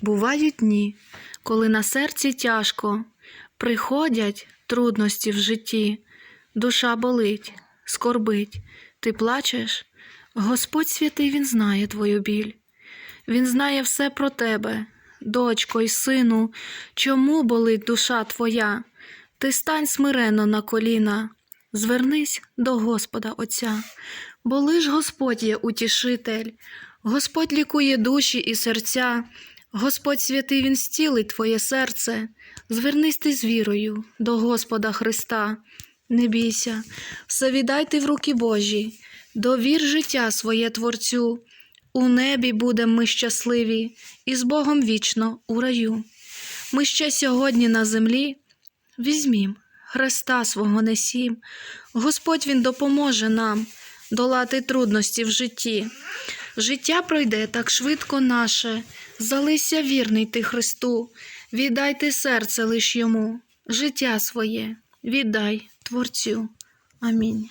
Бувають дні, коли на серці тяжко, приходять трудності в житті, душа болить, скорбить, ти плачеш. Господь святий Він знає твою біль. Він знає все про тебе, дочко й сину, чому болить душа твоя. Ти стань смиренно на коліна, звернись до Господа Отця, бо лиш Господь є утішитель, Господь лікує душі і серця, Господь святий Він стілить твоє серце, звернись ти з вірою до Господа Христа. Не бійся, все віддай в руки Божі, довір життя своє Творцю. У небі будем ми щасливі, і з Богом вічно у раю. Ми ще сьогодні на землі візьмім, Христа свого несім, Господь Він допоможе нам долати трудності в житті. Життя пройде так швидко наше, залися вірний ти Христу, віддай ти серце лиш йому, життя своє, віддай Творцю. Амінь.